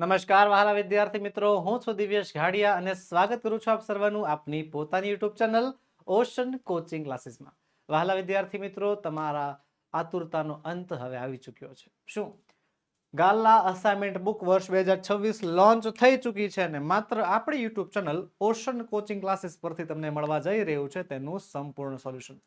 નમસ્કાર, વહાલા વિદ્યાર્થી મિત્રો. હું છું દિવ્યેશ ઘાડિયા અને સ્વાગત કરું છું આપ સર્વનું આપની પોતાની યુટ્યુબ ચેનલ ઓશન કોચિંગ ક્લાસીસમાં. વહાલા વિદ્યાર્થી મિત્રો, તમારા આતુરતાનો અંત હવે આવી ચૂક્યો છે. શું? ગાલા અસાઇનમેન્ટ બુક વર્ષ બે હજાર છવ્વીસ લોન્ચ થઈ ચૂકી છે અને માત્ર આપણી YouTube channel ocean coaching classes પરથી તમને મળવા જઈ રહ્યું છે તેનું સંપૂર્ણ સોલ્યુશન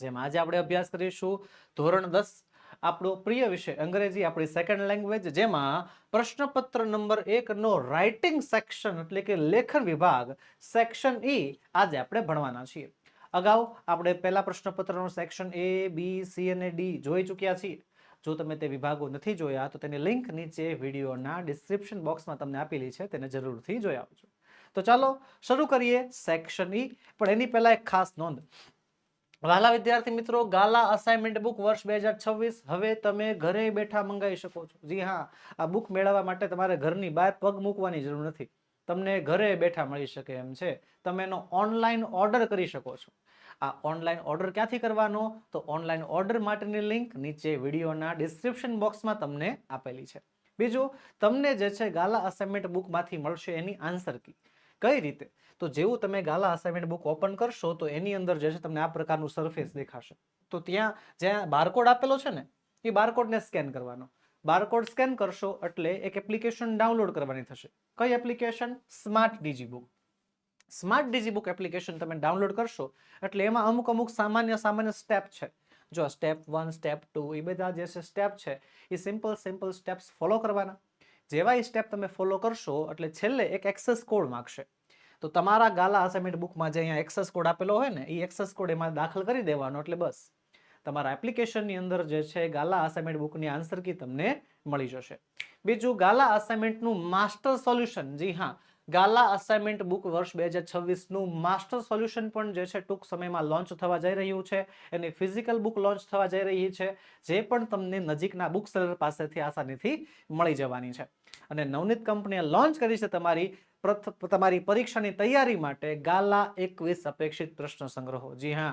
જેમાં આજે આપણે અભ્યાસ કરીશું, ધોરણ દસ આપણો પ્રિય વિષય, અંગ્રેજી આપણી સેકન્ડ લેંગ્વેજ જેમાં પ્રશ્નપત્ર નંબર એકનો રાઇટિંગ સેક્શન એટલે કે લેખન વિભાગ સેક્શન ઈ આજે આપણે ભણવાના છીએ. અગાઉ આપણે પહેલા પ્રશ્નપત્રનું સેક્શન એ બી સી અને ડી જોઈ ચૂક્યા છીએ. જો તમે તે વિભાગો નથી જોયા, તો તેની લિંક નીચે વિડીયોના ડિસ્ક્રિપ્શન બોક્સમાં તમને આપેલી છે, તેને જરૂરથી જોઈ આવજો. તો ચાલો, શરૂ કરીએ સેક્શન ઈ પણ એની પહેલા એક ખાસ નોંધ. વહાલા વિદ્યાર્થી મિત્રો, ગાલા અસાઇનમેન્ટ બુક વર્ષ બે હજાર છવ્વીસ. હવે તમે ઘરે બેઠા મંગાવી શકો છો. જી હા, આ બુક મેળવવા માટે તમારે ઘરની બહાર પગ મૂકવાની જરૂર નથી. તમને ઘરે બેઠા મળી શકે એમ છે. તમે એનો ઓનલાઈન ઓર્ડર કરી શકો છો. આ ઓનલાઈન ઓર્ડર ક્યાંથી કરવાનો? તો ઓનલાઈન ઓર્ડર માટેની લિંક નીચે વિડીયોના ડિસ્ક્રિપ્શન બોક્સમાં તમને આપેલી છે. બીજું, તમને જે છે ગાલા અસાઇનમેન્ટ બુકમાંથી મળશે એની આન્સર કી કઈ રીતે? તો જેવું તમે ગાલા અસાઇનમેન્ટ બુક ઓપન કરશો, તો એની અંદર જે છે તમને આ પ્રકારનું સરફેસ દેખાશે. તો ત્યાં જ્યાં બારકોડ આપેલો છે ને, એ બારકોડને સ્કેન કરવાનો. બારકોડ સ્કેન કરશો એટલે એક એપ્લિકેશન ડાઉનલોડ કરવાની થશે. કઈ application smart digi book smart digi book application તમે ડાઉનલોડ કરશો, એટલે એમાં અમુક અમુક સામાન્ય સામાન્ય સ્ટેપ છે. જો સ્ટેપ વન સ્ટેપ ટુ એ બધા જે છે સ્ટેપ છે, એ સિમ્પલ સિમ્પલ સ્ટેપ્સ ફોલો કરવાના. જેવા એ સ્ટેપ તમે ફોલો કરશો, એટલે છેલ્લે એક એક્સેસ કોડ માગશે. તો તમારા ગાલા અસાઇનમેન્ટ બુકમાં જે અહીંયા એક્સેસ કોડ આપેલો હોય ને એ એક્સેસ કોડ એમાં દાખલ કરી દેવાનો, એટલે બસ. તમારા એપ્લિકેશનની અંદર જે છે, ગાલા અસાઇનમેન્ટ બુકની આન્સર કી તમને મળી જશે. બીજું, ગાલા અસાઇનમેન્ટનું માસ્ટર સોલ્યુશન જી હા, ગાલા અસાઇનમેન્ટ બુક વર્ષ બે હજાર છવ્વીસનું માસ્ટર સોલ્યુશન પણ જે છે, ટૂંક સમયમાં લોન્ચ થવા જઈ રહ્યું છે. એની ફિઝિકલ બુક લોન્ચ થવા જઈ રહી છે, જે પણ તમને નજીકના બુક સેલર પાસેથી આસાનીથી મળી જવાની છે. અને નવનીત કંપનીએ લોન્ચ કરી છે તમારી તમારી પરીક્ષાની તૈયારી માટે ગાલા એકવીસ અપેક્ષિત પ્રશ્ન સંગ્રહો. જી હા,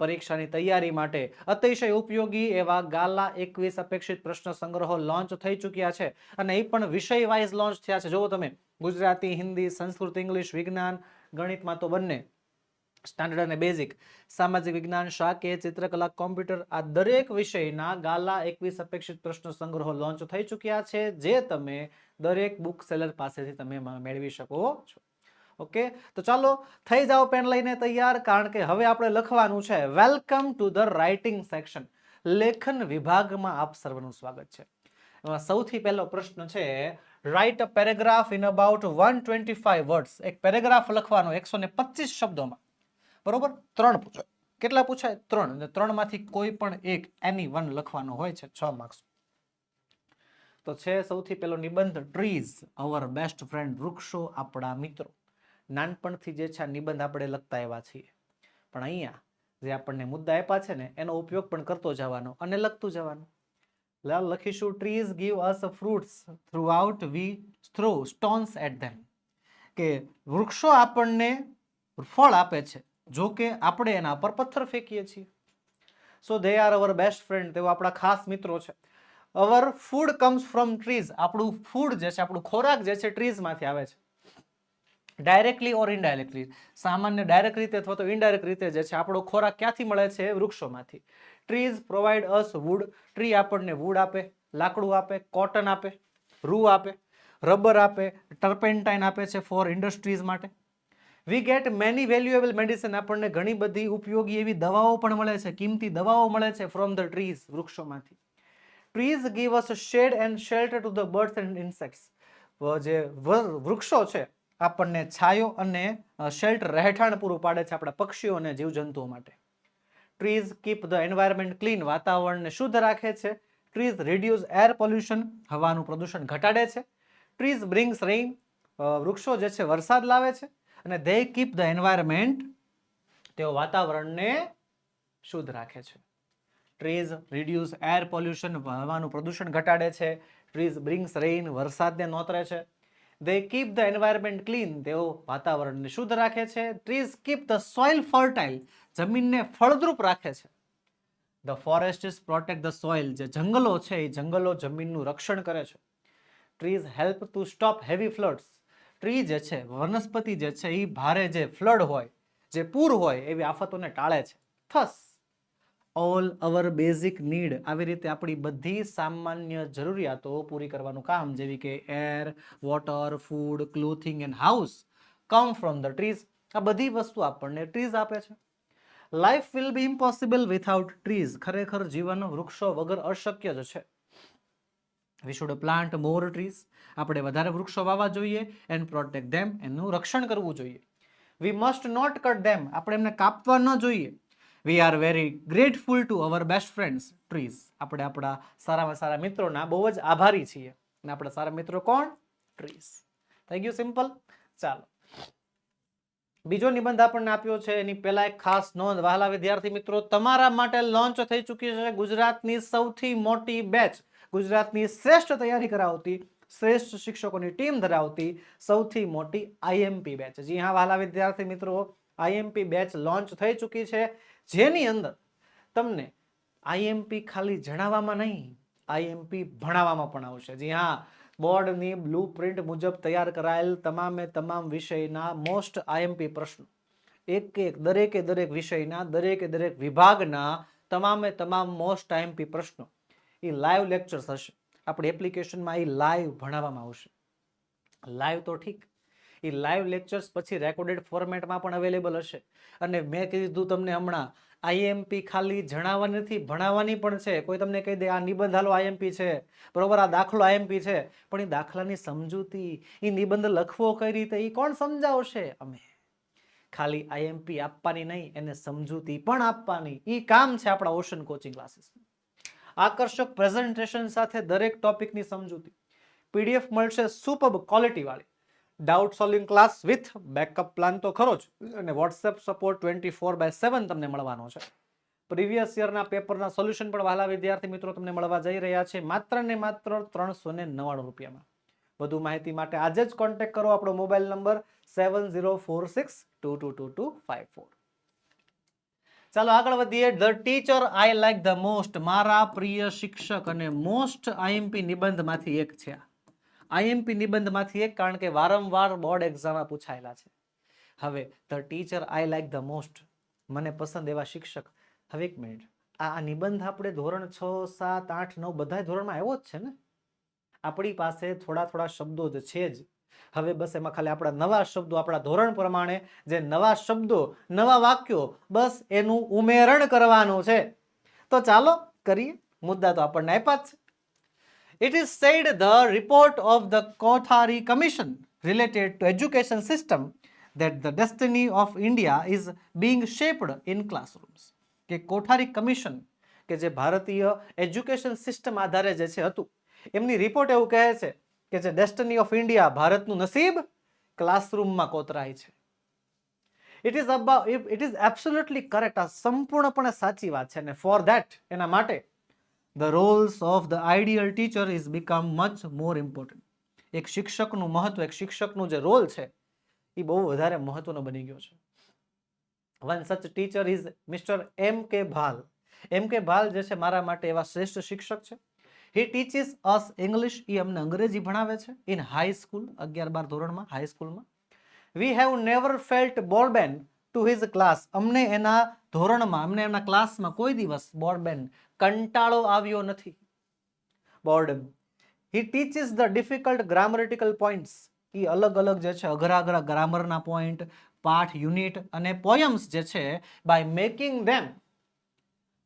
પરીક્ષાની તૈયારી માટે અતિશય ઉપયોગી એવા ગાલા એકવીસ અપેક્ષિત પ્રશ્ન સંગ્રહો લોન્ચ થઈ ચૂક્યા છે અને એ પણ વિષય વાઇઝ લોન્ચ થયા છે. જુઓ તમે, ગુજરાતી, હિન્દી, સંસ્કૃત, ઇંગ્લિશ, વિજ્ઞાન, ગણિતમાં તો બંને સ્ટાન્ડર્ડ અને બેઝિક સામાજિક વિજ્ઞાન શાકે ચિત્રકલા કોમ્પ્યુટર આ દરેક વિષયના ગાલા એકવીસ અપેક્ષિત પ્રશ્ન સંગ્રહો લોન્ચ થઈ ચૂક્યા છે, જે તમે દરેક બુક સેલર પાસેથી તમે મેળવી શકો છો. ઓકે? તો ચાલો, થઈ જાઓ પેન લઈને તૈયાર, કારણ કે હવે આપણે લખવાનું છે welcome to the writing section લેખન વિભાગમાં આપ સર્વનું સ્વાગત છે. એમાં સૌથી પહેલો પ્રશ્ન છે write a paragraph in about one twenty five words એક પેરેગ્રાફ લખવાનો એકસો ને પચીસ શબ્દોમાં. બરોબર? ત્રણ પૂછાય. કેટલા પૂછાય? ત્રણ. અને ત્રણમાંથી કોઈ પણ એક એની વન લખવાનો હોય છે, છ માર્ક્સ તો છે સૌથી પહેલો નિબંધ ટ્રીઝ અવર બેસ્ટ ફ્રેન્ડ વૃક્ષો આપણા મિત્રો. નાનપણથી જે છે નિબંધ આપણે લખતા આવ્યા છીએ. પણ અહીંયા જે આપણને મુદ્દા આપ્યા છે ને, એનો ઉપયોગ પણ કરતો જવાનો અને લખતું જવાનું. લખીશું trees give us fruits throughout we throw stones at them કે વૃક્ષો આપણને ફળ આપે છે. જો કે આપણે એના પર પથ્થર ફેંકીએ છીએ. So they are our best friend તેઓ આપણા ખાસ મિત્રો છે. Our food comes from trees આપણું ફૂડ જે છે, આપણું ખોરાક જે છે ટ્રીઝમાંથી આવે છે. ડાયરેક્ટલી ઓર ઇનડાયરેક્ટલી સામાન્ય ડાયરેક્ટ રીતે અથવા તો ઇનડાયરેક્ટ રીતે જે છે, આપણો ખોરાક ક્યાંથી મળે છે? વૃક્ષોમાંથી. Trees provide us wood tree આપણને વુડ આપે, લાકડું આપે કોટન આપે, રૂ આપે રબર આપે ટર્પેન્ટાઇન આપે છે ફોર ઇન્ડસ્ટ્રીઝ માટે. We get many valuable medicine આપણને ઘણી બધી ઉપયોગી એવી દવાઓ પણ મળે છે, કિંમતી દવાઓ મળે છે from the trees વૃક્ષોમાંથી. Trees give us shade and shelter to the birds and insects જે વૃક્ષો છે, આપણને છાયો અને શેલ્ટર રહેઠાણ પૂરું પાડે છે આપણા પક્ષીઓ અને જીવજંતુઓ માટે. Trees keep the environment clean વાતાવરણને શુદ્ધ રાખે છે. ટ્રીઝ રિડ્યુસ એર પોલ્યુશન હવાનું પ્રદૂષણ ઘટાડે છે. ટ્રીઝ બ્રિંગ્સ રેઇન વૃક્ષો જે છે વરસાદ લાવે છે. અને દે કીપ ધ એન્વાયરમેન્ટ તેઓ વાતાવરણને શુદ્ધ રાખે છે. ટ્રીઝ રિડ્યુસ એર પોલ્યુશન હવાનું પ્રદૂષણ ઘટાડે છે. ટ્રીઝ બ્રિંગ્સ રેઇન વરસાદને નોતરે છે. They keep the environment clean તેઓ વાતાવરણને શુદ્ધ રાખે છે. Trees keep the soil fertile જમીનને ફળદ્રુપ રાખે છે. The forest protect the soil જે જંગલો છે, એ જંગલો જમીનનું રક્ષણ કરે છે. Trees help to stop heavy floods tree જે છે, વનસ્પતિ જે છે એ ભારે જે ફ્લડ હોય, જે પૂર હોય, એવી આફતોને ટાળે છે. Thus. All our basic need આવી રીતે આપણી બધી સામાન્ય જરૂરિયાતો પૂરી કરવાનું કામ, જેવી કે air water food clothing and house come from the trees આ બધી વસ્તુ આપણને ટ્રીઝ આપે છે. Life will be impossible without trees ખરેખર જીવન વૃક્ષો વગર અશક્ય જ છે. We should plant more trees આપણે વધારે વૃક્ષો વાવવા જોઈએ એન્ડ પ્રોટેક્ટ ધેમ એનું રક્ષણ કરવું જોઈએ. We must not cut them આપણે એમને કાપવા ન જોઈએ. We are very grateful to our best friends trees આપણે આપણા સારામાં સારા મિત્રોના બહુ જ આભારી છીએ. અને આપણા સારા મિત્રો કોણ? ટ્રીઝ થઈ ગયું સિમ્પલ ચાલો. બીજો નિબંધ આપણને આપ્યો છે. એની પહેલા એક ખાસ નોંધ. વહાલા વિદ્યાર્થી મિત્રો, તમારા માટે લોન્ચ થઈ ચૂકી છે ગુજરાતની સૌથી મોટી બેચ ગુજરાતની શ્રેષ્ઠ તૈયારી કરાવતી, શ્રેષ્ઠ શિક્ષકોની ટીમ ધરાવતી સૌથી મોટી આઈએમપી બેચ. જી હા, વાલા વિદ્યાર્થી મિત્રો, આઈએમપી બેચ લોન્ચ થઈ ચૂકી છે. જેની અંદર તમને આઈએમપી ખાલી જણાવવામાં નહીં, આઈએમપી ભણાવવામાં પણ આવશે. જી હા, બોર્ડની બ્લુ પ્રિન્ટ મુજબ તૈયાર કરાયેલ તમામે તમામ વિષયના મોસ્ટ આઈએમપી પ્રશ્નો, એક એક, દરેકે દરેક વિષયના, દરેકે દરેક વિભાગના તમામે તમામ મોસ્ટ આઈએમપી પ્રશ્નો એ લાઈવ લેક્ચર્સ હશે. આપણી એપ્લિકેશનમાં એ લાઈવ ભણાવવામાં આવશે. લાઈવ તો ઠીક. એ લાઈવ લેક્ચર્સ પછી રેકોર્ડેડ ફોર્મેટમાં પણ અવેલેબલ હશે. અને મેં કીધું તમને હમણાં આઈએમપી ખાલી જણાવવાની નથી, ભણાવવાની પણ છે. કોઈ તમને કહી દે, આ નિબંધ હાલો આઈએમપી છે. બરોબર, આ દાખલો આઈએમપી છે. પણ એ દાખલાની સમજૂતી, એ નિબંધ લખવો કઈ રીતે, એ કોણ સમજાવશે? અમે. ખાલી આઈએમપી આપવાની નહીં, એને સમજૂતી પણ આપવાની. એ કામ છે આપણા ઓશન કોચિંગ ક્લાસીસ આકર્ષક પ્રેઝન્ટેશન સાથે દરેક ટોપિકની સમજૂતી. પીડીએફ મળશે સુપબ ક્વોલિટી વાળી. Doubt solving class with backup plan તો ખરો જ. અને WhatsApp support twenty four by seven તમને મળવાનો છે. પ્રીવિયસ યરના પેપરના સોલ્યુશન પણ વહાલા વિદ્યાર્થી મિત્રો તમને મળવા જઈ રહ્યા છે માત્ર ને માત્ર ત્રણસો ને નવ્વાણું રૂપિયામાં. વધુ માહિતી માટે આજે જ કોન્ટેક્ટ કરો આપણો mobile number seven zero four six two two two two five four ચાલો આગળ વધીએ. The teacher I like the most મારા પ્રિય શિક્ષક અને મોસ્ટ આઈએમપી નિબંધમાંથી એક છે આઈએમપી નિબંધમાંથી એક કારણ કે વારંવાર બોર્ડ એક્ઝામમાં પૂછાયેલા છે. હવે the teacher I like the most મને પસંદ એવા શિક્ષક. હવે એક મિનિટ આ નિબંધ આપણે ધોરણ છ, સાત, આઠ, નવ બધા ધોરણમાં આવ્યો જ છે ને? આપણી પાસે થોડા થોડા શબ્દો જ છે જ. હવે બસ એમાં ખાલી આપણા નવા શબ્દો, આપણા ધોરણ પ્રમાણે જે નવા શબ્દો, નવા વાક્યો, બસ એનું ઉમેરણ કરવાનું છે. તો ચાલો કરીએ. મુદ્દા તો આપણને આપ્યા છે. It is said the report of the Kothari commission related to education system that the destiny of India is being shaped in classrooms. કે કોઠારી કમિશન, કે જે ભારતીય એજ્યુકેશન સિસ્ટમ આધારે જે છે હતું, એમની રિપોર્ટ એવું કહે છે કે જે ડેસ્ટની ઓફ ઇન્ડિયા ભારતનું નસીબ ક્લાસરૂમમાં કોતરાય છે. It is about it is absolutely correct આ સંપૂર્ણપણે સાચી વાત છે. અને ફોર ધેટ એના માટે the roles of the ideal teacher is become much more important એક શિક્ષકનું મહત્વ, એક શિક્ષકનું જે રોલ છે, એ બહુ વધારે મહત્વનો બની ગયો છે. વન સચ ટીચર ઇઝ મિસ્ટર એમ કે ભાલ એમ કે ભાલ જે છે, મારા માટે એવા શ્રેષ્ઠ શિક્ષક છે. હી ટીચિસ અસ ઇંગ્લિશ એ અમને અંગ્રેજી ભણાવે છે ઇન હાઈ સ્કૂલ અગિયાર બાર ધોરણમાં હાઈ સ્કૂલમાં we have never felt boredom to his class અમને એના ધોરણમાં, અમને એમના ક્લાસમાં કોઈ દિવસ બોર્ડબેન કંટાળો આવ્યો નથી. Boredom he teaches the difficult grammatical points એ અલગ અલગ જે છે અઘરા અઘરા ગ્રામરના પોઈન્ટ પાઠ યુનિટ અને પોયમ્સ જે છે by making them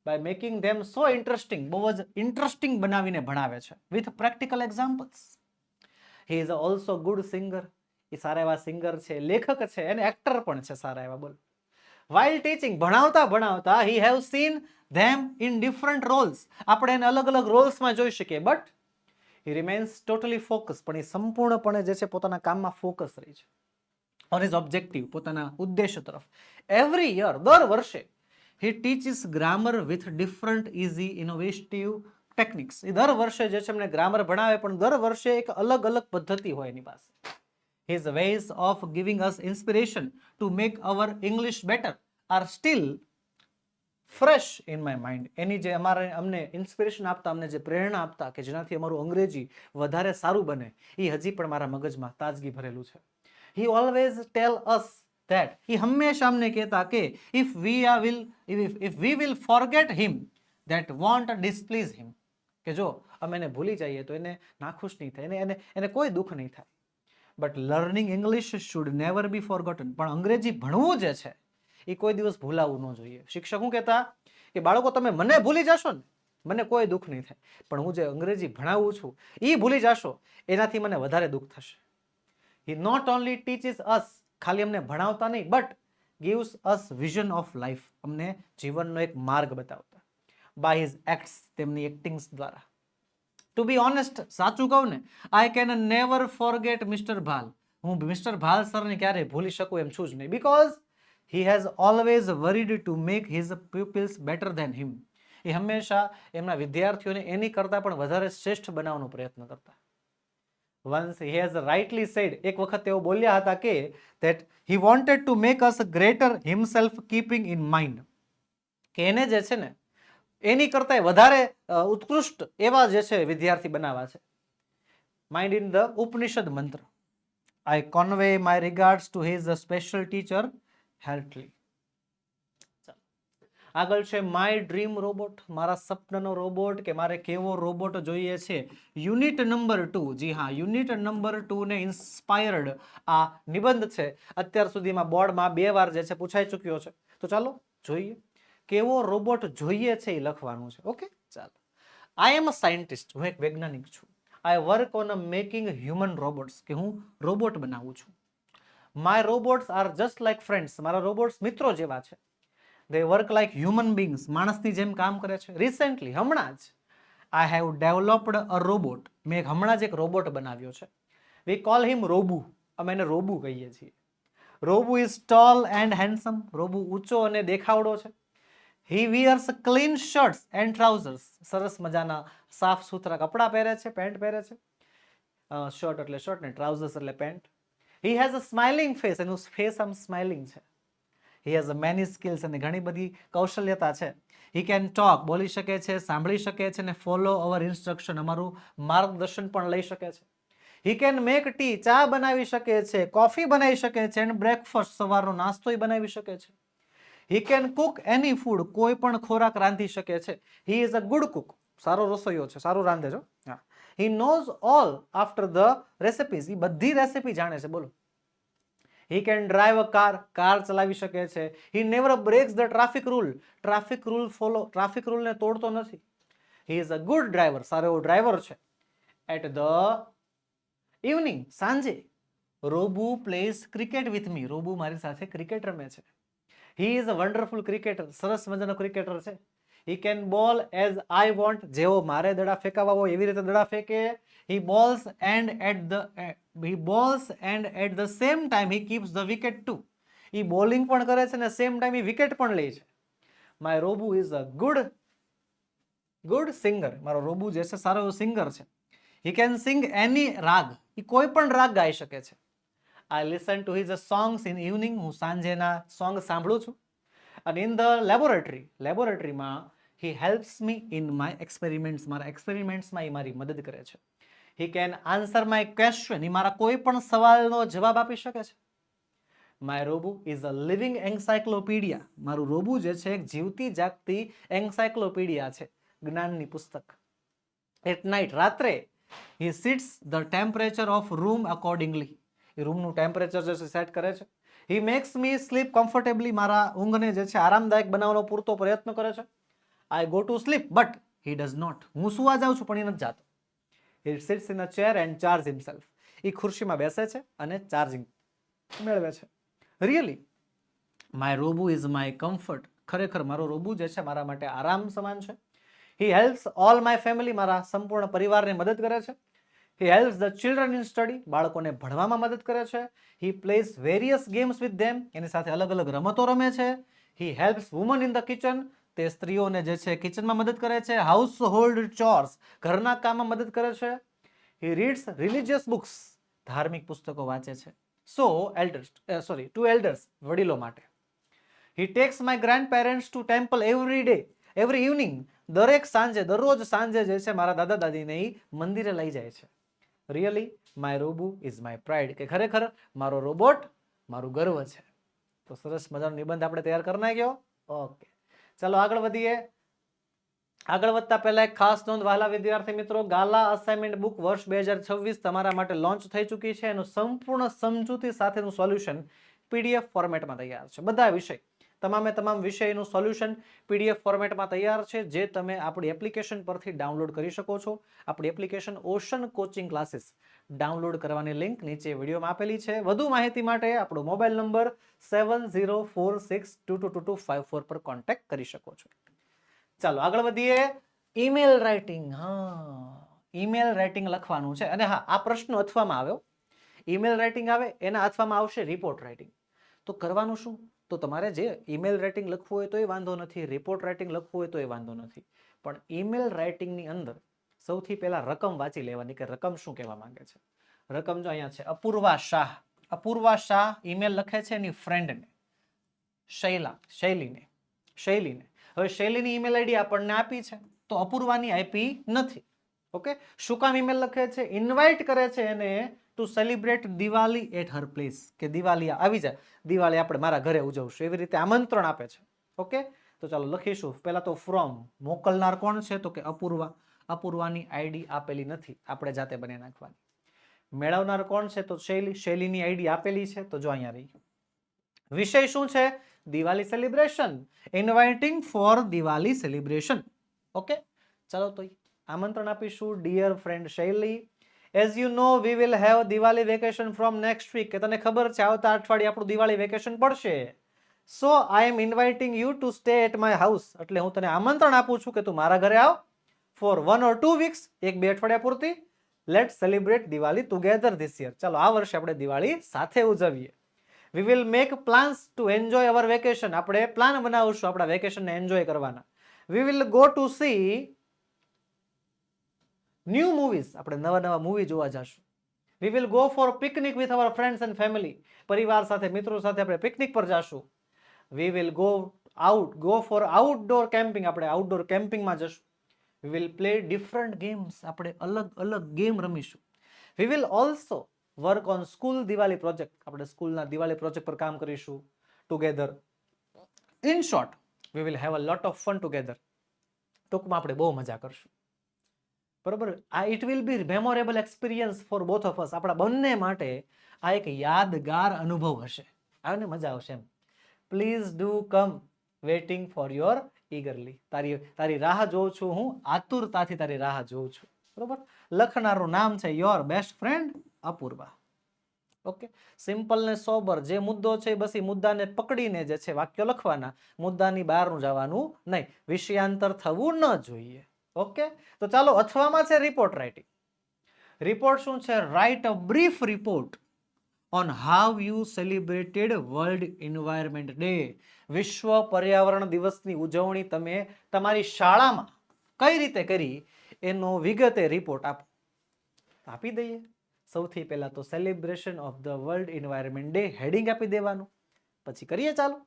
by making them so interesting બહુ જ ઇન્ટરેસ્ટિંગ બનાવીને ભણાવે છે. With practical examples he is also good singer એ સારા એવા સિંગર છે, લેખક છે અને એક્ટર પણ છે સારા એવા, બોલ. વાઇલ ટીચિંગ ભણાવતા ભણાવતા he have seen them in different roles આપણે એને અલગ અલગ રોલ્સમાં જોઈ શકીએ but he remains totally focus પણ એ સંપૂર્ણપણે જે છે પોતાના કામમાં ફોકસ રહી છે. ઓન ઇઝ ઓબ્જેક્ટિવ પોતાના ઉદ્દેશ્ય તરફ. એવરી યર દર વર્ષે he teaches grammar with different easy innovative techniques એ દર વર્ષે જે છે એમને ગ્રામર ભણાવે, પણ દર વર્ષે એક અલગ અલગ પદ્ધતિ હોય એની પાસે. His ways of giving us inspiration to make our English better are still fresh in my mind એની જે અમારે, અમને ઇન્સ્પિરેશન આપતા, અમને જે પ્રેરણા આપતા કે જેનાથી અમારું અંગ્રેજી વધારે સારું બને એ હજી પણ મારા મગજમાં તાજગી ભરેલું છે. He always tell us that એ હંમેશા અમને કહેતા કે if we will if, if we will forget him that won't displease him કે જો અમે એને ભૂલી જઈએ તો એને નાખુશ નહીં થાય એને એને એને કોઈ દુઃખ નહીં થાય but learning English should never be forgotten પણ અંગ્રેજી ભણવું જે છે એ કોઈ દિવસ ભૂલાવવું ન જોઈએ. શિક્ષક શું કહેતા? કે બાળકો તમે મને ભૂલી જશો ને મને કોઈ દુઃખ નહીં થાય. પણ હું જે અંગ્રેજી ભણાવું છું એ ભૂલી જશો એનાથી મને વધારે દુઃખ થશે. He not only teaches us ખાલી અમને ભણાવતા નહીં but gives us vision of life અમને જીવનનો એક માર્ગ બતાવતા બાય હિઝ એક્ટ્સ તેમની એક્ટિંગ્સ દ્વારા. ટુ બી ઓનેસ્ટ સાચું કહું ને I can never forget mister Bhal હું મિસ્ટર ભાલ સરને ક્યારેય ભૂલી શકું એમ છું જ નહીં. Because he has always worried to make his pupils better than him એ હંમેશા એમના વિદ્યાર્થીઓને એની કરતાં પણ વધારે શ્રેષ્ઠ બનાવવાનો પ્રયત્ન કરતા. Once he has rightly said એક વખત તેઓ બોલ્યા હતા કે that he wanted to make us greater himself keeping in mind કે એને જે છે ને, એની કરતાં વધારે ઉત્કૃષ્ટ એવા જે છે વિદ્યાર્થી બનાવવા છે. Mind in the Upanishad mantra I convey my regards to his special teacher heartily આગળ છે માય ડ્રીમ રોબોટ મારા સપનનો રોબોટ કે મારે કેવો રોબોટ જોઈએ છે? યુનિટ નંબર ટુ જી હા યુનિટ નંબર ટુ ને ઇન્સ્પાયર્ડ આ નિબંધ છે. અત્યાર સુધીમાં બોર્ડમાં બે વાર જે છે પૂછાઈ ચૂક્યો છે. તો ચાલો જોઈએ. કેવો રોબોટ જોઈએ છે એ લખવાનું છે. ઓકે, ચાલો. આઈ એમ અ સાયન્ટિસ્ટ હું એક વૈજ્ઞાનિક છું. I work on a making human robots કે હું રોબોટ બનાવું છું. My robots are just like friends મારા રોબોટ્સ મિત્રો જેવા છે. They work like human beings માણસની જેમ કામ કરે છે. રિસેન્ટલી હમણાં જ I have developed a robot મેં હમણાં જ એક રોબોટ બનાવ્યો છે. વી કોલ હિમ રોબુ અમે એને રોબુ કહીએ છીએ. Robu is tall and handsome Robu ઊંચો અને દેખાવડો છે. He wears clean shirts and trousers સરસ મજાના સાફ સુથરા કપડાં પહેરે છે, પેન્ટ પહેરે છે. શર્ટ એટલે શર્ટ ને ટ્રાઉઝર્સ એટલે pant. He has a smiling face એનું ફેસ આમ સ્માઇલિંગ છે. He has a many skills અને ઘણી બધી કૌશલ્યતા છે. હી કેન ટોક બોલી શકે છે, સાંભળી શકે છે અને ફોલો અવર ઇન્સ્ટ્રક્શન અમારું માર્ગદર્શન પણ લઈ શકે છે. હી કેન મેક ટી ચા બનાવી શકે છે કોફી બનાવી શકે છે એન્ડ બ્રેકફાસ્ટ સવારનો નાસ્તો બનાવી શકે છે. He can cook any food કોઈ પણ ખોરાક રાંધી શકે છે. He is a good cook સારો રસોઈયો છે, સારું રાંધે છો હા. He. Knows all after the recipes એ બધી રેસિપી જાણે છે. બોલો. He can drive a car car ચલાવી શકે છે. He never breaks the traffic rule traffic rule follow traffic રૂલને તોડતો નથી. He is a good driver સારો એવો ડ્રાઈવર છે. એટ ધ ઇવનિંગ સાંજે, Robu plays cricket with me Robu મારી સાથે ક્રિકેટ રમે છે. He is a wonderful cricketer સરસ મજાનો ક્રિકેટર છે. He can bowl as I want જેવો મારે દડા ફેંકાવા હોય એવી રીતે દડા ફેંકે. He bowls and at the he bowls and at the same time he keeps the wicket too A bowling પણ કરે છે ને સેમ ટાઈમ એ વિકેટ પણ લે છે. My Robu is a good good singer મારો રોબુ જે છે સારો એવો સિંગર છે. હી કેન સિંગ એની રાગ. એ કોઈ પણ રાગ ગાઈ શકે છે. I listen to his songs in evening હું સાંજેના સોંગ સાંભળું છું. અને ઇન ધ લેબોરેટરી લેબોરેટરીમાં he helps me in my experiments મારા એક્સપેરિમેન્ટ્સમાં એ મારી મદદ કરે છે. He can answer my question એ મારા કોઈ પણ સવાલનો જવાબ આપી શકે છે. My Robu is a living encyclopedia મારું રોબુ જે છે, એક જીવતી જાગતી એન્સાયક્લોપીડિયા છે. જ્ઞાનની પુસ્તક. એટ નાઇટ રાત્રે he sits the temperature of room accordingly એ રૂમનું ટેમ્પરેચર જે છે સેટ કરે છે. He makes me sleep comfortably મારા ઊંઘને જે છે, આરામદાયક બનાવવાનો પૂરતો પ્રયત્ન કરે છે. I go to sleep but he does not હું સુવા જાઉં છું, પણ એ નથી જાતો. He sits in a chair and charge himself એ ખુરશીમાં બેસે છે અને ચાર્જિંગ મેળવે છે. Really my Robu is my comfort ખરેખર મારો રોબુ જે છે મારા માટે આરામ સમાન છે. He helps all my family મારા સંપૂર્ણ પરિવારને મદદ કરે છે. He helps the children in study બાળકોને ભણવામાં મદદ કરે છે. He plays various games with them એની સાથે અલગ અલગ રમતો રમે છે. He helps woman in the kitchen તે સ્ત્રીઓને જે છે કિચનમાં મદદ કરે છે હાઉસ હોલ્ડ ચોર્સ ઘરના કામમાં મદદ કરે છે. હી રીડ્સ રિલિજિયસ બુક્સ ધાર્મિક પુસ્તકો વાંચે છે. So elders sorry to elders વડીલો માટે. He takes my grandparents to temple every day every evening દરેક સાંજે, દરરોજ સાંજે જે છે મારા દાદા દાદીને એ મંદિરે લઈ જાય છે. Really my Robu is my pride કે ખરેખર મારો રોબોટ મારું ગર્વ છે. તો સરસ મજાનો નિબંધ આપણે તૈયાર કરી નાખ્યો? ઓકે ચાલો આગળ વધીએ. આગળ વધતા પહેલા એક ખાસ નોંધ વહાલા વિદ્યાર્થી મિત્રો, ગાલા અસાઇનમેન્ટ બુક વર્ષ બે હજાર છવ્વીસ તમારા માટે લોન્ચ થઈ ચૂકી છે. એનું સંપૂર્ણ સમજૂતી સાથેનું સોલ્યુશન પીડીએફ ફોર્મેટમાં તૈયાર છે. બધા વિષય, તમામે તમામ વિષયનું સોલ્યુશન પીડીએફ ફોર્મેટમાં તૈયાર છે, જે તમે આપણી એપ્લિકેશન પરથી ડાઉનલોડ કરી શકો છો. આપણી application Ocean Coaching Classes download કરવાની લિંક નીચે વિડીયોમાં આપેલી છે. વધુ માહિતી માટે આપણો mobile number seven zero four six two two two two five four પર કોન્ટેક્ટ કરી શકો છો. ચાલો, આગળ વધીએ. Email writing. હા, ઈમેલ રાઇટિંગ લખવાનું છે. અને હા, આ પ્રશ્ન અથવામાં આવ્યો. ઈમેલ રાઇટિંગ આવે, એના અથવામાં આવશે રિપોર્ટ રાઇટિંગ. તો કરવાનું શું? તો તમારે જે ઈમેલ રાઇટિંગ લખવું હોય તો એ વાંધો નથી. રિપોર્ટ રાઇટિંગ લખવું હોય તો એ વાંધો નથી. પણ ઈમેલ રાઇટિંગની અંદર સૌથી પહેલા રકમ વાંચી લેવાની કે રકમ શું કહેવા માંગે છે? રકમ જો અહીંયા છે, અપૂર્વા શાહ. અપૂર્વા શાહ ઈમેલ લખે છે એની ફ્રેન્ડને શૈલા, શૈલીને. શૈલીને. હવે શૈલીની ઈમેલ આઈડી આપણને આપી છે, તો અપૂર્વાની આપી નથી. ઓકે? શું કામ ઈમેલ લખે છે? ઇન્વાઇટ કરે છે એને to celebrate Diwali at her place કે દિવાળી આવી જાય. દિવાળી આપણે મારા ઘરે ઉજવશું. એવી રીતે આમંત્રણ આપે છે. ઓકે? તો ચાલો લખીશું. પહેલા તો ફ્રોમ મોકલનાર કોણ છે? તો કે અપૂર્વા. અપૂર્વાની આઈડી આપેલી નથી, આપણે જાતે બની નાખવાની. મેળવનાર કોણ છે? તો શૈલી, શૈલીની આઈડી આપેલી છે, તો જો અહીંયા રહી. વિષય શું છે? Diwali celebration. Inviting for Diwali celebration. Okay? ચાલો તો આમંત્રણ આપીશું, dear friend Shaili. As you know we will have Diwali vacation from next week કે તને ખબર છે, આવતા અઠવાડિયે આપણું દિવાળી વેકેશન પડશે. So I am inviting you to stay at my house એટલે હું તને આમંત્રણ આપું છું કે તું મારા ઘરે આવ. For one or two weeks એક બે અઠવાડિયા પૂરતી let celebrate Diwali together this year ચાલો, આ વર્ષે આપણે દિવાળી સાથે ઉજવીએ. We will make plans to enjoy our vacation આપણે પ્લાન બનાવશું આપણા વેકેશનને એન્જોય કરવાના. We will go to see new movies આપણે નવા નવા મૂવી જોવા જશું. We will go for picnic with our friends and family પરિવાર સાથે, મિત્રો સાથે આપણે પિકનિક પર જશું. We will go out go for outdoor camping આપણે આઉટડોર કેમ્પિંગમાં જશું. We will play different games આપણે અલગ અલગ game રમીશું. We will also work on school Diwali project આપણે સ્કૂલના દિવાળી પ્રોજેક્ટ પર કામ કરીશું together in short we will have a lot of fun together ટૂંકમાં આપણે બહુ મજા કરશું. બરોબર? આ it will be memorable experience for both of us આપણા બંને માટે આ એક યાદગાર અનુભવ હશે. આવે ને મજા આવશે એમ. Please do come waiting for your eagerly. તારી તારી રાહ જોઉં છું હું, આતુરતાથી તારી રાહ જોઉં છું. બરોબર? લખનારનું નામ છે your best friend Apurva. Okay? Simple ને સોબર જે મુદ્દો છે બસ એ મુદ્દાને પકડીને જે છે વાક્યો લખવાના. મુદ્દાની બહારનું જવાનું નહીં. વિષયાંતર થવું ન જોઈએ. ઓકે? તો ચાલો અથવામાં છે રિપોર્ટ રાઇટિંગ રિપોર્ટ શું છે? Write a brief report on how you celebrated world environment day વિશ્વ પર્યાવરણ દિવસની ઉજવણી તમે તમારી શાળામાં કઈ રીતે કરી એનો વિગતે રિપોર્ટ આપો. આપી દઈએ. સૌથી પહેલાં તો celebration of the world environment day heading આપી દેવાનું. પછી કરીએ ચાલો.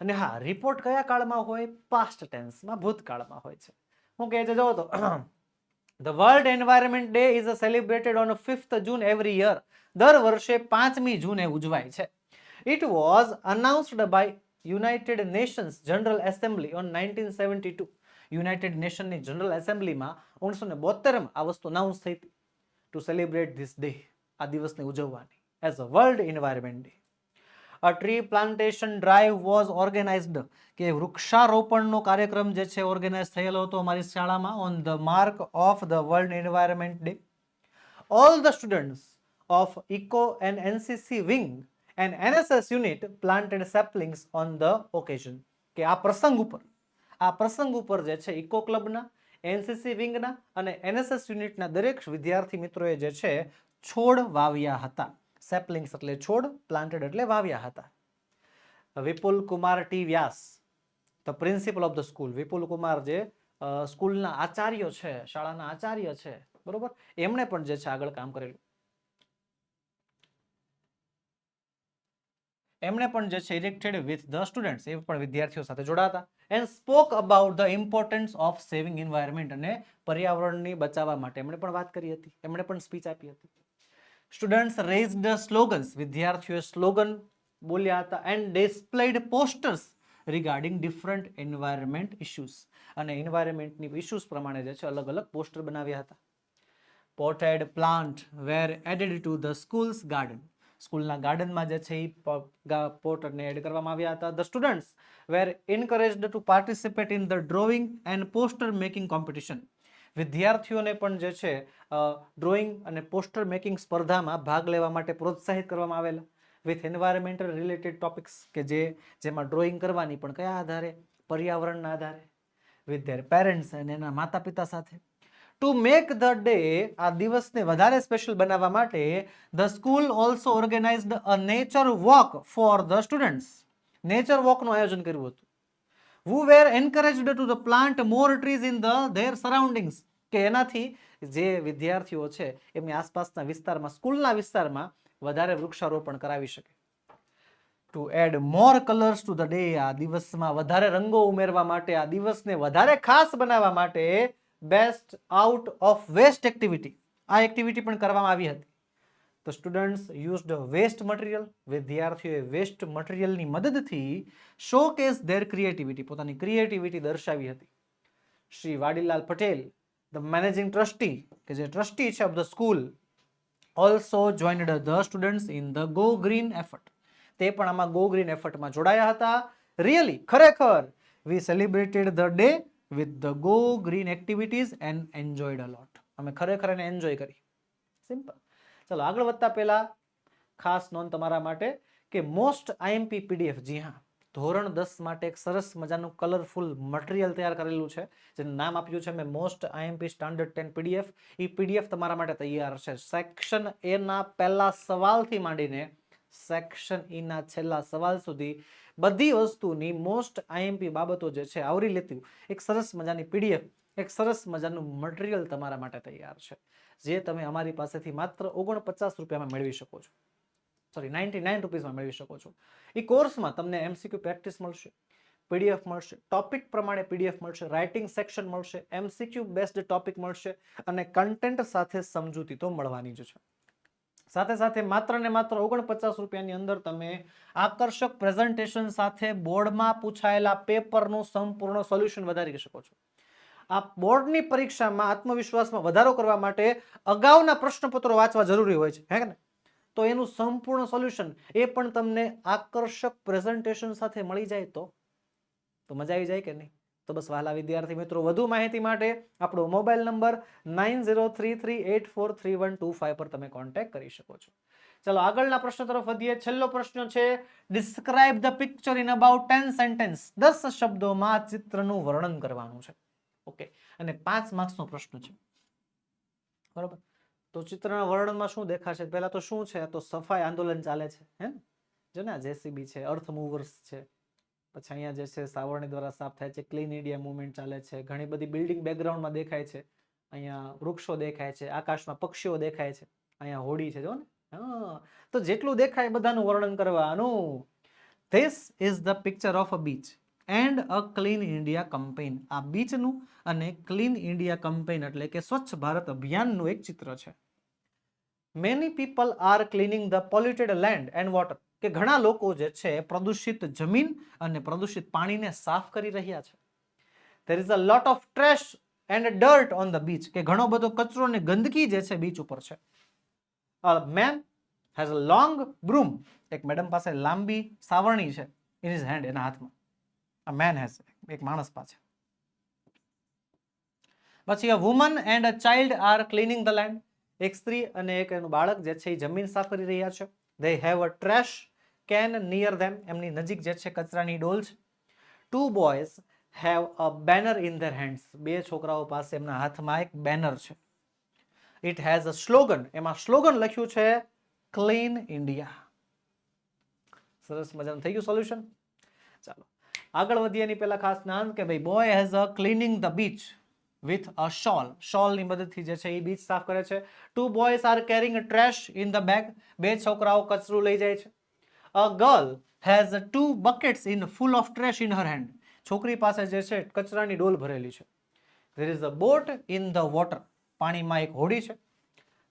અને હા રિપોર્ટ કયા કાળમાં હોય? પાસ્ટ ટેન્સમાં ભૂતકાળમાં હોય છે. હું કહે છે જો તો the world environment day is celebrated on fifth June every year દર વર્ષે પાંચમી જૂને ઉજવાય છે. It was announced by United Nations General Assembly on nineteen seventy two United નેશનની General એસેમ્બલીમાં ઓગણીસો ને બોતેરમાં આ વસ્તુ અનાઉન્સ થઈ હતી. ટુ સેલિબ્રેટ ધીસ ડે આ દિવસને ઉજવવાની. As a world environment day a tree plantation drive was organised કે વૃક્ષારોપણનો કાર્યક્રમ જે છે ઓર્ગેનાઇઝ થયેલો હતો અમારી શાળામાં on the mark of the world environment day. All the students of eco and NCC wing and NSS unit planted saplings on the occasion કે આ પ્રસંગ ઉપર, આ પ્રસંગ ઉપર જે છે ઇકો ક્લબના એનસીસી વિંગના અને એનએસએસ યુનિટના દરેક વિદ્યાર્થી મિત્રોએ જે છે છોડ વાવ્યા હતા. સેપલિંગ્સ એટલે છોડ પ્લાન્ટેડ એટલે વાવ્યા હતા. Vipul Kumar T Vyas the principal of the school Vipul Kumar જે સ્કૂલના આચાર્ય છે, શાળાના આચાર્ય છે, બરોબર? એમણે પણ જે છે આગળ કામ કરેલું. એમણે પણ જે છે ઇરેક્ટેડ વિથ ધ સ્ટુડન્ટ્સ એ પણ વિદ્યાર્થીઓ સાથે જોડાતા and spoke about the importance of saving environment અને પર્યાવરણની બચાવવા માટે. એમણે પણ વાત કરી હતી. એમણે પણ સ્પીચ આપી હતી. સ્ટુડન્ટ્સ રેઝ ધ સ્લોગન્સ વિદ્યાર્થીઓએ સ્લોગન બોલ્યા હતા and displayed posters regarding different environment issues અને એન્વાયરમેન્ટની ઇશ્યુઝ પ્રમાણે જે છે અલગ અલગ પોસ્ટર બનાવ્યા હતા. Potted plant were added to the school's garden સ્કૂલના ગાર્ડનમાં જે છે એ પોટરને એડ કરવામાં આવ્યા હતા. The students were encouraged to participate in the drawing and poster making competition વિદ્યાર્થીઓને પણ જે છે ડ્રોઈંગ અને પોસ્ટર મેકિંગ સ્પર્ધામાં ભાગ લેવા માટે પ્રોત્સાહિત કરવામાં આવેલા. વિથ એન્વાયરમેન્ટલ રિલેટેડ ટોપિક્સ કે જે, જેમાં ડ્રોઈંગ કરવાની પણ કયા આધારે? પર્યાવરણના આધારે? વિથ ધેર પેરેન્ટ્સ અને એના માતા પિતા સાથે? ટુ મેક ધ ડે આ દિવસને વધારે સ્પેશિયલ બનાવવા માટે the school also organised a nature walk for the students nature વોકનું આયોજન કર્યું હતું. Who were encouraged to the plant more trees in the, their surroundings. કે એનાથી જે વિદ્યાર્થીઓ છે, એમની આસપાસના વિસ્તારમાં, સ્કૂલના વિસ્તારમાં વધારે વૃક્ષારોપણ કરાવી શકે. To add more colours to the day આ દિવસમાં વધારે રંગો ઉમેરવા માટે, આ દિવસને વધારે ખાસ બનાવવા માટે best out of waste activity આ એક્ટિવિટી પણ કરવામાં આવી હતી. તો સ્ટુડન્ટ્સ યુઝડ વેસ્ટ મટીરિયલ વિદ્યાર્થીઓએ વેસ્ટ મટીરિયલની મદદથી શો કેસ ધેર ક્રિએટિવિટી પોતાની ક્રિએટિવિટી દર્શાવી હતી. Shri Vadilal Patel the managing trustee કે જે ટ્રસ્ટી છે of the school also joined the students in the go green effort તે પણ આમાં ગો ગ્રીન એફર્ટમાં જોડાયા હતા. રિયલી ખરેખર we celebrated the day with the go green activities and enjoyed a lot અમે ખરેખર એને એન્જોય કરી. સિમ્પલ ચલો, આગળ વધતા પહેલા ખાસ નોંધ તમારા માટે કે મોસ્ટ આઈએમપી પીડીએફ જી હા, ધોરણ દસ માટે એક સરસ મજાનું કલરફુલ મટીરિયલ તૈયાર કરેલું છે, જેનું નામ આપ્યું છે મેં most IMP standard ten PDF એ પીડીએફ તમારા માટે તૈયાર છે. સેક્શન એના પહેલા સવાલથી માંડીને સેક્શન ઈના છેલ્લા સવાલ સુધી બધી વસ્તુની મોસ્ટ આઈએમપી બાબતો જે છે, આવરી લેતી એક સરસ મજાની પીડીએફ એક સરસ મજાનું મટીરિયલ તમારા માટે તૈયાર છે. જે તમે અમારી પાસેથી માત્ર ઓગણપચાસ રૂપિયામાં મેળવી શકો છો. સોરી નાઇન્ટી નાઇન રૂપીસમાં મેળવી શકો છો. એ કોર્સમાં તમને એમસીક્યુ પ્રેક્ટિસ મળશે પીડીએફ મળશે ટોપિક પ્રમાણે પીડીએફ મળશે રાઇટિંગ સેક્શન મળશે એમસીક્યુ બેસ્ડ ટોપિક મળશે અને કન્ટેન્ટ સાથે સમજૂતી તો મળવાની જ છે. સાથે સાથે માત્ર ને માત્ર ઓગણપચાસ રૂપિયાની અંદર તમે આકર્ષક પ્રેઝન્ટેશન સાથે બોર્ડમાં પૂછાયેલા પેપરનું સંપૂર્ણ સોલ્યુશન વધારી શકો છો. આ બોર્ડની પરીક્ષામાં આત્મવિશ્વાસમાં વધારો કરવા માટે અગાઉના પ્રશ્નપત્રો વાંચવા જરૂરી હોય છે, હે ને તો એનું સંપૂર્ણ સોલ્યુશન એ પણ તમને આકર્ષક પ્રેઝન્ટેશન સાથે મળી જાય તો. તો મજા આવી જાય કે નહીં? તો બસ વહાલા વિદ્યાર્થી મિત્રો, વધુ માહિતી માટે આપણો mobile number nine zero three three eight four three one two five પર તમે કોન્ટેક્ટ કરી શકો છો. ચલો, આગળના પ્રશ્ન તરફ વધીએ. છેલ્લો પ્રશ્ન છે describe the picture in about ten sentence દસ શબ્દોમાં ચિત્રનું વર્ણન કરવાનું છે. ઓકે અને પાંચ માર્ક્સનો પ્રશ્ન છે. બરોબર? તો ચિત્રના વર્ણનમાં શું દેખાશે? પહેલા તો શું છે? તો સફાઈ આંદોલન ચાલે છે, હે ને? જો ને જેસીબી છે, અર્થ મૂવર્સ છે. પછી અહીંયા જે છે, સાવરણી દ્વારા સાફ થાય છે ક્લીન ઇન્ડિયા મુવમેન્ટ ચાલે છે. ઘણી બધી બિલ્ડિંગ બેકગ્રાઉન્ડમાં દેખાય છે. અહીંયા વૃક્ષો દેખાય છે, આકાશમાં પક્ષીઓ દેખાય છે. અહીંયા હોડી છે, જો ને? તો જેટલું દેખાય બધાનું વર્ણન કરવાનું. This is the picture of a beach and a clean India campaign. આ બીચનું અને ક્લીન ઇન્ડિયા કમ્પેન એટલે કે સ્વચ્છ ભારત અભિયાનનું એક ચિત્ર છે. Many people are cleaning the polluted land and water કે ઘણા લોકો જે છે પ્રદૂષિત જમીન અને પ્રદૂષિત પાણીને સાફ કરી રહ્યા છે. There is a lot of trash and dirt on the beach કે ઘણો બધો કચરો અને ગંદકી જે છે બીચ ઉપર છે. Man has a long broom એક મેડમ પાસે લાંબી સાવરણી છે. ઇન ઇઝ હેન્ડ એના હાથમાં. A man has એક માણસ પાસે પછી a woman and a child are cleaning the land એક સ્ત્રી અને એક એનું બાળક જે છે એ જમીન સાફ કરી રહ્યા છે they have a trash can near them એમની નજીક જે છે કચરાની ડોલ છે two boys have a banner in their hands બે છોકરાઓ પાસે એમના હાથમાં એક બેનર છે it has a slogan એમાં સ્લોગન લખ્યું છે ક્લીન ઇન્ડિયા સરસ મજાનું થઈ ગયું સોલ્યુશન ચાલો આગળ વધીએ એની પહેલા ખાસ નામ કે ભાઈ boy has a cleaning the beach with a shovel શોલની મદદથી જે છે એ બીચ સાફ કરે છે. Two boys are carrying trash in the bag બે છોકરાઓ કચરું લઈ જાય છે. A girl has two buckets in full of trash in her hand છોકરી પાસે જે છે, કચરાની ડોલ ભરેલી છે. There is a boat in the water પાણીમાં એક હોડી છે.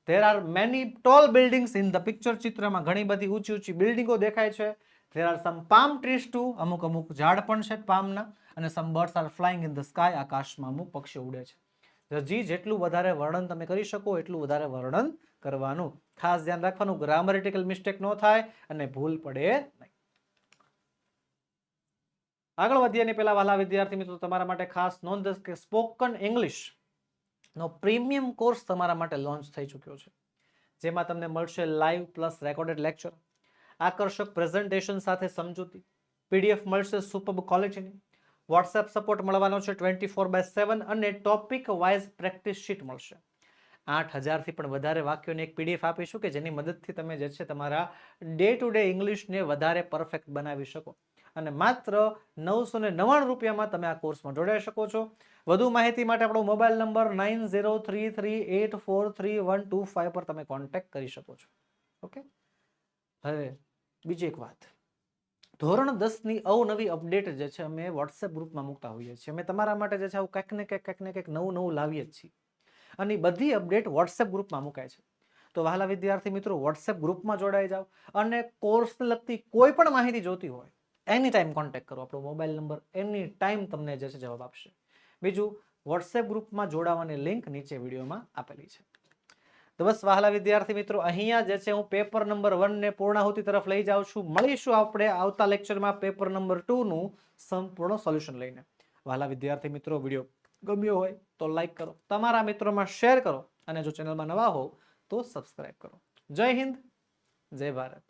There are many tall buildings in the picture ચિત્રમાં ઘણી બધી ઊંચી ઊંચી બિલ્ડિંગો દેખાય છે. There are some palm trees too અમુક અમુક ઝાડ પણ છે પામના અને some birds are flying in the sky આકાશમાં અમુક પક્ષીઓ ઉડે છે. જી જેટલું વધારે વર્ણન તમે કરી શકો, એટલું વધારે વર્ણન કરવાનું. ખાસ ધ્યાન રાખવાનું ગ્રામરિટિકલ મિસ્ટેક ન થાય અને ભૂલ પડે નહીં. આગળ વધીએ ને પહેલા વાલા વિદ્યાર્થી મિત્રો, તમારા માટે ખાસ નોંધ કે સ્પોકન ઇંગ્લિશ નો પ્રીમિયમ કોર્સ તમારા માટે લોન્ચ થઈ ચૂક્યો છે. જેમાં તમને મળશે લાઈવ પ્લસ રેકોર્ડેડ લેક્ચર આકર્ષક પ્રેઝન્ટેશન સાથે સમજૂતી. પીડીએફ મળશે સુપર ક્વોલિટીની વોટ્સએપ સપોર્ટ મળવાનો છે ટ્વેન્ટી ફોર બાય સેવન અને ટોપિક વાઇઝ પ્રેક્ટિસ શીટ મળશે. આઠ હજારથી પણ વધારે વાક્યોને એક પીડીએફ આપીશું કે જેની મદદથી તમે જે છે તમારા ડે ટુ ડે ઇંગ્લિશને વધારે પરફેક્ટ બનાવી શકો. અને માત્ર નવસો ને નવ્વાણું રૂપિયામાં તમે આ કોર્સમાં જોડાઈ શકો છો. વધુ માહિતી માટે આપણો mobile number nine zero three three eight four three one two five પર તમે કોન્ટેક્ટ કરી શકો છો. ઓકે હવે બીજી એક વાત. ધોરણ દસની અવનવી અપડેટ જે છે અમે વોટ્સએપ ગ્રુપમાં મૂકતા હોઈએ છીએ. અમે તમારા માટે જે છે આવું કંઈક ને કંઈક કંઈક ને કંઈક નવું નવું લાવીએ જ છીએ. અને બધી અપડેટ વોટ્સએપ ગ્રુપમાં મુકાય છે. તો વહાલા વિદ્યાર્થી મિત્રો વોટ્સએપ ગ્રુપમાં જોડાઈ જાઓ અને કોર્સને લગતી કોઈ પણ માહિતી જોતી હોય એની ટાઈમ કોન્ટેક્ટ કરો. આપણો મોબાઈલ નંબર એની ટાઈમ તમને જે છે જવાબ આપશે. બીજું વોટ્સએપ ગ્રુપમાં જોડાવાની લિંક નીચે વિડીયોમાં આપેલી છે. તો બસ વહાલા વિદ્યાર્થી મિત્રો, અહીંયા જે છે, હું પેપર નંબર વનને પૂર્ણાહુતિ તરફ લઈ જાઉં છું. મળીશું આપણે આવતા લેક્ચરમાં પેપર નંબર ટુનું સંપૂર્ણ સોલ્યુશન લઈને. વહાલા વિદ્યાર્થી મિત્રો વીડિયો ગમ્યો હોય તો લાઈક કરો. તમારા મિત્રોમાં શેર કરો અને જો ચેનલમાં નવા હોવ તો સબસ્ક્રાઈબ કરો. જય હિન્દ, જય ભારત.